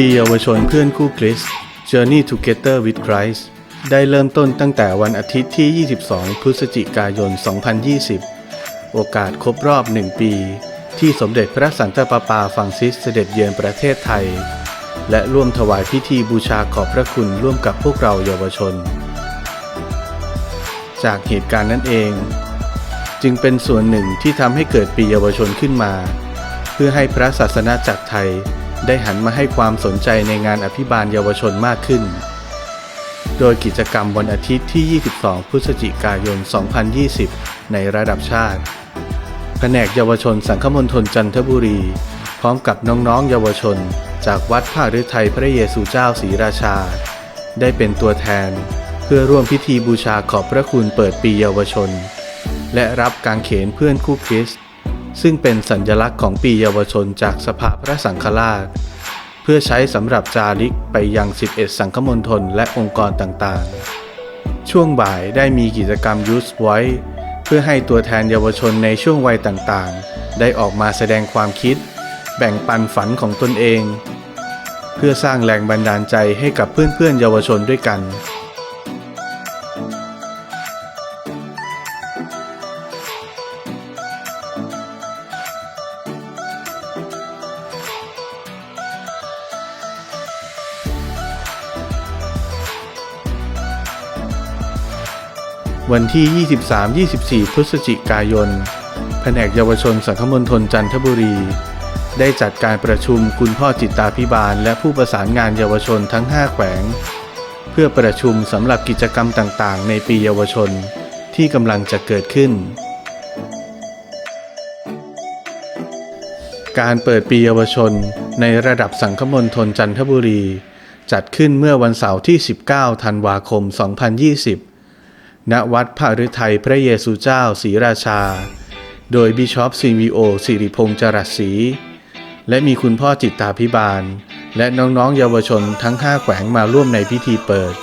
ปีเยาวชนเพื่อนคู่คริส Journey Together with Christ ได้เริ่มต้นตั้งแต่วันอาทิตย์ที่ 22 พฤศจิกายน 2020 โอกาสครบรอบ 1 ปี ที่สมเด็จพระสันตะปาปาฟรังซิสเสด็จเยือนประเทศไทย และร่วมถวายพิธีบูชาขอบพระคุณร่วมกับพวกเราเยาวชน จากเหตุการณ์นั้นเอง จึงเป็นส่วนหนึ่งที่ทำให้เกิดปีเยาวชนขึ้นมา เพื่อให้พระศาสนาจักรไทย ได้หันมาให้ความสนใจในงานอภิบาลเยาวชนมากขึ้น โดยกิจกรรมวันอาทิตย์ที่ 22 พฤศจิกายน 2020 ในระดับชาติ แผนกเยาวชนสังคมณฑลจันทบุรี พร้อมกับน้องๆเยาวชน จากวัดผ้าฤทัยพระเยซูเจ้าศรีราชา ได้เป็นตัวแทน เพื่อร่วมพิธีบูชาขอบพระคุณเปิดปีเยาวชน และรับกางเขนเพื่อนคู่คริสต ซึ่งเป็นสัญลักษณ์ของปีเยาวชนจากสภาพระสังฆราช เพื่อใช้สำหรับจาริกไปยัง 11 สังคมณฑลและองค์กรต่างๆ ช่วงบ่ายได้มีกิจกรรม Youth Voice เพื่อให้ตัวแทนเยาวชนในช่วงวัยต่างๆ ได้ออกมาแสดงความคิด แบ่งปันฝันของตนเอง เพื่อสร้างแรงบันดาลใจให้กับเพื่อนๆเยาวชนด้วยกัน วันที่ 23-24 พฤศจิกายน แผนกเยาวชนสังคมณฑลจันทบุรี ได้จัดการประชุมคุณพ่อจิตตาพิบาล และผู้ประสานงานเยาวชนทั้ง 5 แขวง เพื่อประชุมสำหรับกิจกรรมต่างๆ ในปีเยาวชนที่กำลังจะเกิดขึ้น การเปิดปีเยาวชนในระดับสังคมณฑลจันทบุรี จัดขึ้นเมื่อวันเสาร์ที่ 19 ธันวาคม 2020 ณวัดพระฤทัยพระเยซูเจ้าศรีราชา โดยบิชอปซีวีโอสิริพงษ์จรัสศรีและมีคุณพ่อจิตตาพิบาล และน้องๆเยาวชนทั้ง 5 แขวงมาร่วมในพิธีเปิด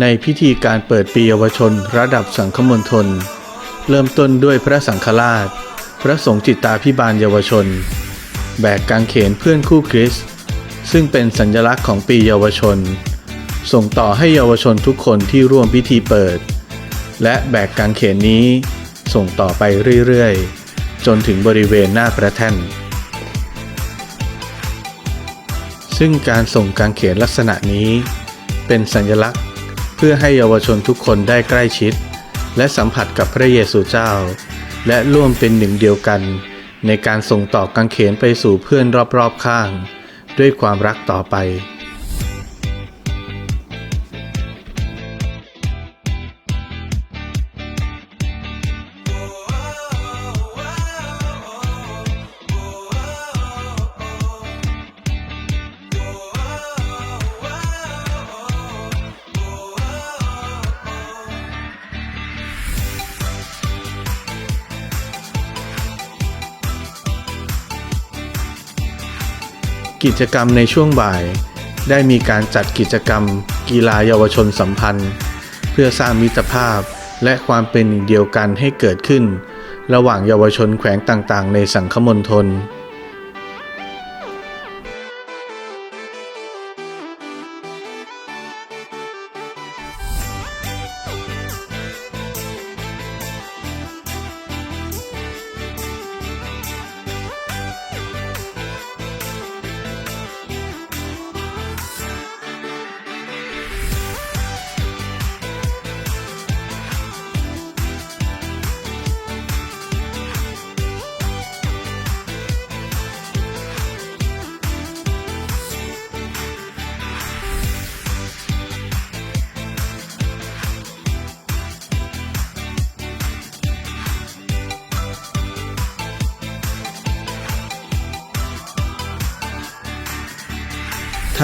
ในพิธีการเปิดปีเยาวชนระดับสังคมณฑลเริ่มต้นด้วยพระสังฆราช พระสงฆ์จิตตาพิบาลเยาวชน แบกกางเขนเพื่อนคู่คริส ซึ่งเป็นสัญลักษณ์ของปีเยาวชน ส่งต่อให้เยาวชนทุกคนที่ร่วมพิธีเปิด และแบกกางเขนนี้ ส่งต่อไปเรื่อยๆ จนถึงบริเวณหน้าพระแท่น ซึ่งการส่งกางเขนลักษณะนี้ เป็นสัญลักษณ์ เพื่อให้เยาวชนทุกคนได้ใกล้ชิด และสัมผัสกับพระเยซูเจ้า และร่วมเป็นหนึ่งเดียวกัน ในการส่งต่อกางเขนไปสู่เพื่อนรอบๆข้าง ด้วยความรักต่อไป กิจกรรมในช่วงบ่าย ได้มีการจัดกิจกรรม กีฬาเยาวชนสัมพันธ์ เพื่อสร้างมิตรภาพและความเป็นเดียวกันให้เกิดขึ้น ระหว่างเยาวชนแขวงต่างๆ ในสังคมณฑล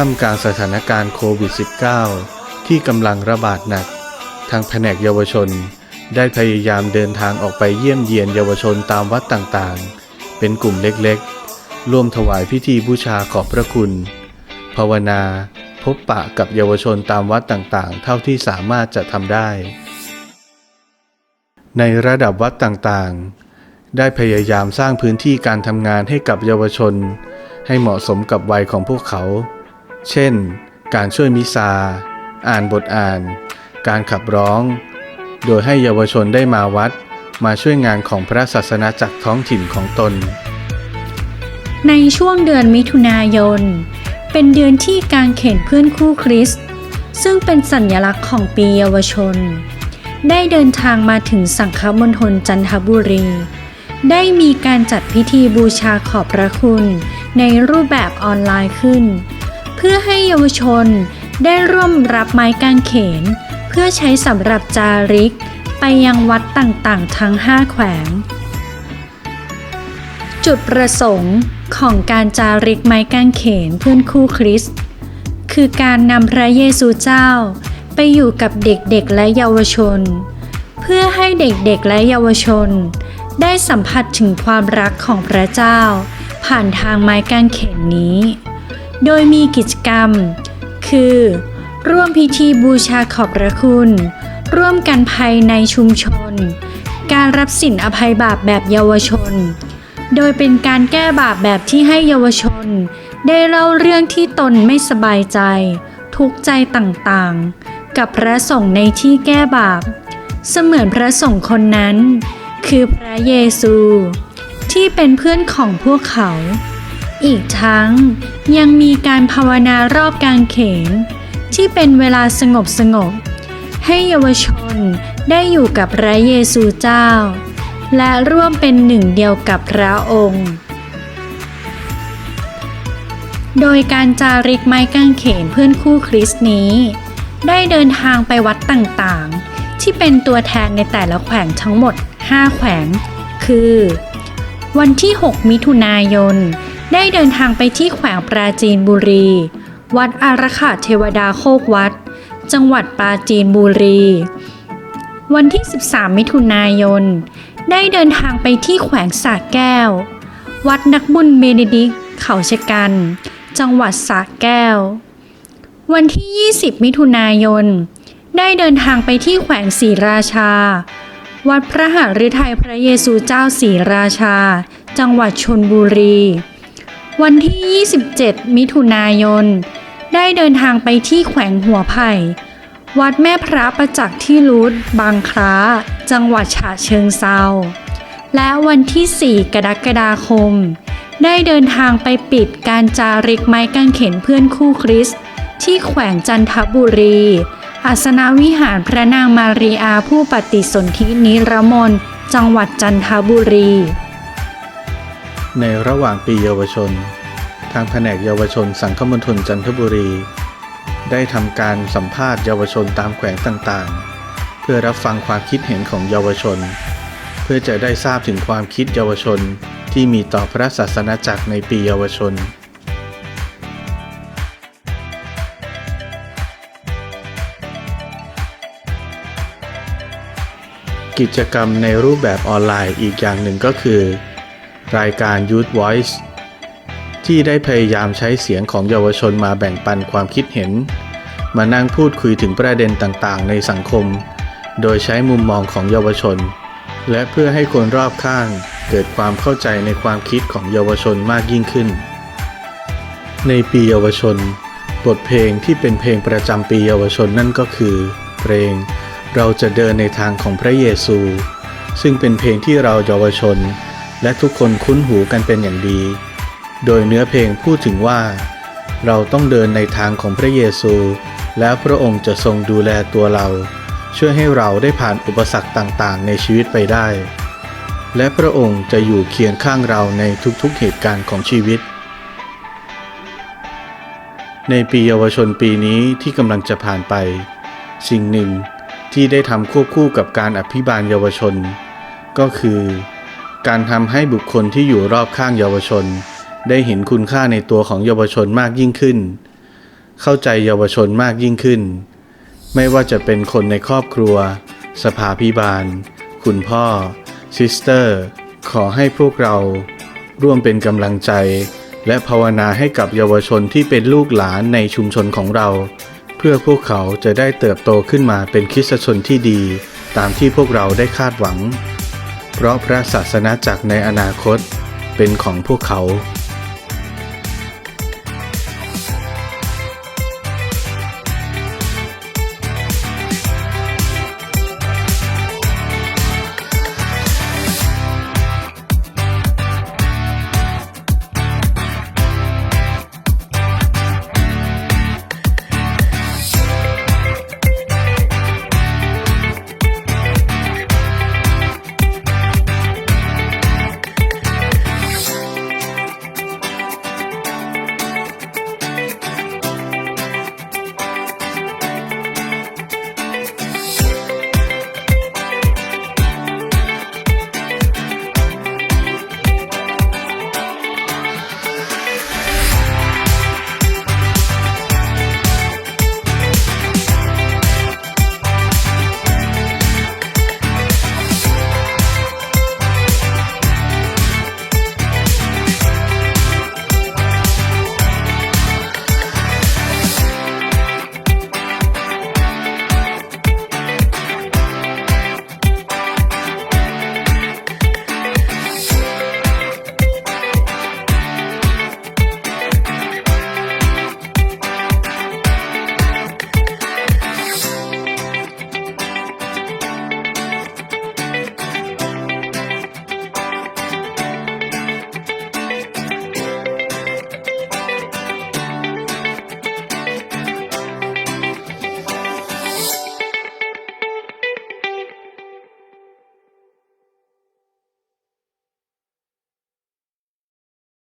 ท่ามกลางสถานการณ์โควิด -19 ที่กำลังระบาดหนัก ทางแผนกเยาวชน ได้พยายามเดินทางออกไปเยี่ยมเยียนเยาวชนตามวัดต่างๆ เป็นกลุ่มเล็กๆ ร่วมถวายพิธีบูชาขอบพระคุณ ภาวนา พบปะกับเยาวชนตามวัดต่างๆ เท่าที่สามารถจะทำได้ ในระดับวัดต่างๆ ได้พยายามสร้างพื้นที่การทำงานให้กับเยาวชน ให้เหมาะสมกับวัยของพวกเขา เช่น การช่วยมิซา อ่านบทอ่าน การขับร้อง โดยให้เยาวชนได้มาวัด มาช่วยงานของพระศาสนาจักรท้องถิ่นของตน ในช่วงเดือนมิถุนายน เป็นเดือนที่การเข็นเพื่อนคู่คริสต์ซึ่งเป็นสัญลักษณ์ของปีเยาวชน ได้เดินทางมาถึงสังฆมณฑลจันทบุรี ได้มีการจัดพิธีบูชาขอบพระคุณในรูปแบบออนไลน์ขึ้น เพื่อให้เยาวชนได้ร่วมรับไม้กางเขน เพื่อใช้สำหรับจาริก ไปยังวัดต่างๆ ทั้ง 5 แขวง จุดประสงค์ของการจาริกไม้กางเขนเพื่อนคู่คริสต์คือการนำพระเยซูเจ้าไปอยู่กับเด็กๆและเยาวชน เพื่อให้เด็กๆและเยาวชน ได้สัมผัสถึงความรักของพระเจ้า ผ่านทางไม้กางเขนนี้ โดยมีกิจกรรม คือ ร่วมพิธีบูชาขอบพระคุณ ร่วมกันภายในชุมชน การรับสินอภัยบาปแบบเยาวชน โดยเป็นการแก้บาปแบบที่ให้เยาวชน ได้เล่าเรื่องที่ตนไม่สบายใจ ทุกใจต่างๆ กับพระสงฆ์ในที่แก้บาป เสมือนพระสงฆ์คนนั้น คือพระเยซู ที่เป็นเพื่อนของพวกเขา อีกทั้งยังมีการภาวนารอบกางเขน ที่เป็นเวลาสงบสงบ ให้เยาวชนได้อยู่กับพระเยซูเจ้า และร่วมเป็นหนึ่งเดียวกับพระองค์ โดยการจาริกไม้กางเขนเพื่อนคู่คริสต์นี้ ได้เดินทางไปวัดต่างๆ ที่เป็นตัวแทนในแต่ละแขวงทั้งหมด 5 แขวง คือ วันที่ 6 มิถุนายน ได้เดินทางไปที่แขวงปราจีนบุรี วัดอาราขาเทวดาโคกวัด จังหวัดปราจีนบุรี วันที่ 13 มิถุนายน ได้เดินทางไปที่แขวงสระแก้ว วัดนักบุญเบเนดิกเขาชะกัน จังหวัดสระแก้ว วันที่ 20 มิถุนายน ได้เดินทางไปที่แขวงศรีราชา วัดพระหฤทัยพระเยซูเจ้าศรีราชา จังหวัดชนบุรี วันที่ 27 มิถุนายน ได้เดินทางไปที่แขวงหัวไผ่ วัดแม่พระประจักษ์ที่รุดบางคล้า จังหวัดฉะเชิงเซาและวันที่ 4 กรกฎาคม ได้เดินทางไปปิดการจาริกไม้กางเขนเพื่อนคู่คริส ที่แขวงจันทบุรี อาสนวิหารพระนางมารีอาผู้ปฏิสนธินิรมนจังหวัดจันทบุรี ในระหว่างปีเยาวชน ทางแผนกเยาวชนสังคมณฑลจันทบุรี ได้ทำการสัมภาษณ์เยาวชนตามแขวงต่างๆ เพื่อรับฟังความคิดเห็นของเยาวชน เพื่อจะได้ทราบถึงความคิดเยาวชนที่มีต่อพระศาสนาจักรในปีเยาวชนกิจกรรมในรูปแบบออนไลน์อีกอย่างหนึ่งก็คือ รายการ Youth Voice ที่ได้พยายามใช้เสียงของเยาวชนมาแบ่งปันความคิดเห็น มานั่งพูดคุยถึงประเด็นต่างๆ ในสังคม โดยใช้มุมมองของเยาวชน และเพื่อให้คนรอบข้างเกิดความเข้าใจในความคิดของเยาวชนมากยิ่งขึ้น ในปีเยาวชน บทเพลงที่เป็นเพลงประจำปีเยาวชนนั่นก็คือ เพลง เราจะเดินในทางของพระเยซู ซึ่งเป็นเพลงที่เราเยาวชน และทุกคนคุ้นหูกันเป็นอย่างดี โดยเนื้อเพลงพูดถึงว่า เราต้องเดินในทางของพระเยซู แล้วพระองค์จะทรงดูแลตัวเรา ช่วยให้เราได้ผ่านอุปสรรคต่างๆ ในชีวิตไปได้ และพระองค์จะอยู่เคียงข้างเราในทุกๆเหตุการณ์ของชีวิต ในปีเยาวชนปีนี้ที่กำลังจะผ่านไป สิ่งหนึ่งที่ได้ทำควบคู่กับการอภิบาลเยาวชน ก็คือ การทำให้บุคคลที่อยู่รอบข้างเยาวชน ได้เห็นคุณค่าในตัวของเยาวชนมากยิ่งขึ้น เข้าใจเยาวชนมากยิ่งขึ้น ไม่ว่าจะเป็นคนในครอบครัว สภาพิบาล คุณพ่อ ซิสเตอร์ ขอให้พวกเรา ร่วมเป็นกำลังใจ และภาวนาให้กับเยาวชนที่เป็นลูกหลานในชุมชนของเรา เพื่อพวกเขาจะได้เติบโตขึ้นมาเป็นคริสตชนที่ดี ตามที่พวกเราได้คาดหวัง เพราะพระศาสนาจักรในอนาคตเป็นของพวกเขา